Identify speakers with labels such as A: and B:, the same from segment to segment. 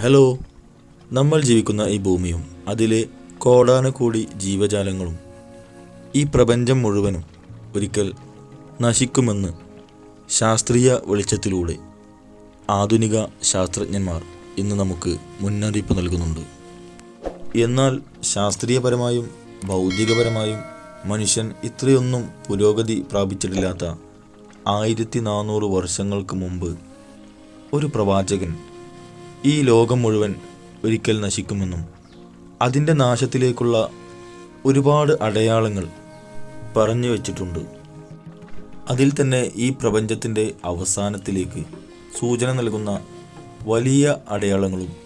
A: Hello നമ്മൾ ജീവിക്കുന്ന ഈ ഭൂമിയും അതിലെ കോടാനുകൂടി ജീവജാലങ്ങളും ഈ പ്രപഞ്ചം മുഴുവനും ഒരിക്കൽ നശിക്കുമെന്ന് ശാസ്ത്രീയ വെളിച്ചത്തിലൂടെ ആധുനിക ശാസ്ത്രജ്ഞന്മാർ ഇന്ന് നമുക്ക് മുന്നറിയിപ്പ് നൽകുന്നുണ്ട്. എന്നാൽ ശാസ്ത്രീയപരമായും ഭൗതികപരമായും മനുഷ്യൻ ഇത്രയൊന്നും പുരോഗതി പ്രാപിച്ചിട്ടില്ലാത്ത ആയിരത്തി നാനൂറ് വർഷങ്ങൾക്ക് മുമ്പ് ഒരു പ്രവാചകൻ ഈ ലോകം മുഴുവൻ ഒരിക്കൽ നശിക്കുമെന്നും അതിന്റെ നാശത്തിലേക്കുള്ള ഒരുപാട് അടയാളങ്ങൾ പറഞ്ഞു വച്ചിട്ടുണ്ട്. അതിൽ തന്നെ ഈ പ്രപഞ്ചത്തിന്റെ അവസാനത്തിലേക്ക് സൂചന നൽകുന്ന വലിയ അടയാളങ്ങളും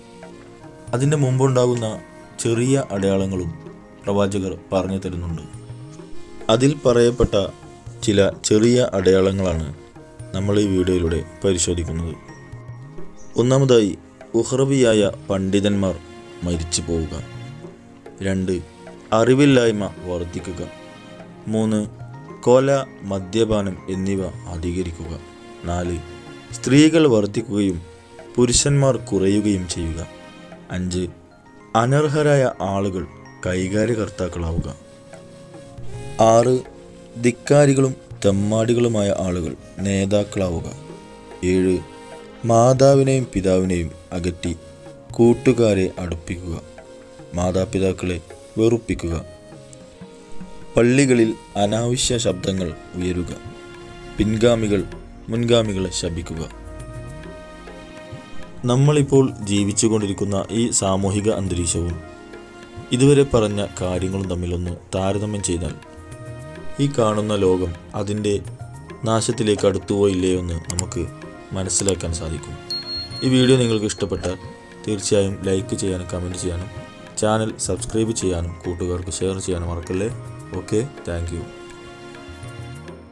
A: അതിന്റെ മുമ്പുണ്ടാകുന്ന ചെറിയ അടയാളങ്ങളും പ്രവാചകർ പറഞ്ഞു തരുന്നുണ്ട്. അതിൽ പറയപ്പെട്ട ചില ചെറിയ അടയാളങ്ങളാണ് നമ്മൾ ഈ വീഡിയോയിലൂടെ പരിശോധിക്കുന്നത്. ഒന്നാമതായി ഉഹ്റവിയായ പണ്ഡിതന്മാർ മരിച്ചു പോവുക. രണ്ട് അറിവില്ലായ്മ വർദ്ധിക്കുക. മൂന്ന് കൊല മദ്യപാനം എന്നിവ അധികരിക്കുക. നാല് സ്ത്രീകൾ വർദ്ധിക്കുകയും പുരുഷന്മാർ കുറയുകയും ചെയ്യുക. അഞ്ച് അനർഹരായ ആളുകൾ കൈകാര്യകർത്താക്കളാവുക. ആറ് ധിക്കാരികളും തെമ്മാടികളുമായ ആളുകൾ നേതാക്കളാവുക. ഏഴ് മാതാവിനെയും പിതാവിനെയും അകറ്റി കൂട്ടുകാരെ അടുപ്പിക്കുക. മാതാപിതാക്കളെ വെറുപ്പിക്കുക. പള്ളികളിൽ അനാവശ്യ ശബ്ദങ്ങൾ ഉയരുക. പിൻഗാമികൾ മുൻഗാമികളെ ശപിക്കുക. നമ്മളിപ്പോൾ ജീവിച്ചുകൊണ്ടിരിക്കുന്ന ഈ സാമൂഹിക അന്തരീക്ഷവും ഇതുവരെ പറഞ്ഞ കാര്യങ്ങളും തമ്മിലൊന്ന് താരതമ്യം ചെയ്താൽ ഈ കാണുന്ന ലോകം അതിന്റെ നാശത്തിലേക്ക് അടുത്തുപോയില്ലേ എന്ന് നമുക്ക് മനസ്സിലാക്കാൻ സാധിക്കും. ഈ വീഡിയോ നിങ്ങൾക്ക് ഇഷ്ടപ്പെട്ടാൽ തീർച്ചയായും ലൈക്ക് ചെയ്യാനും കമന്റ് ചെയ്യാനും ചാനൽ സബ്സ്ക്രൈബ് ചെയ്യാനും കൂട്ടുകാർക്ക് ഷെയർ ചെയ്യാനും മറക്കല്ലേ? Okay thank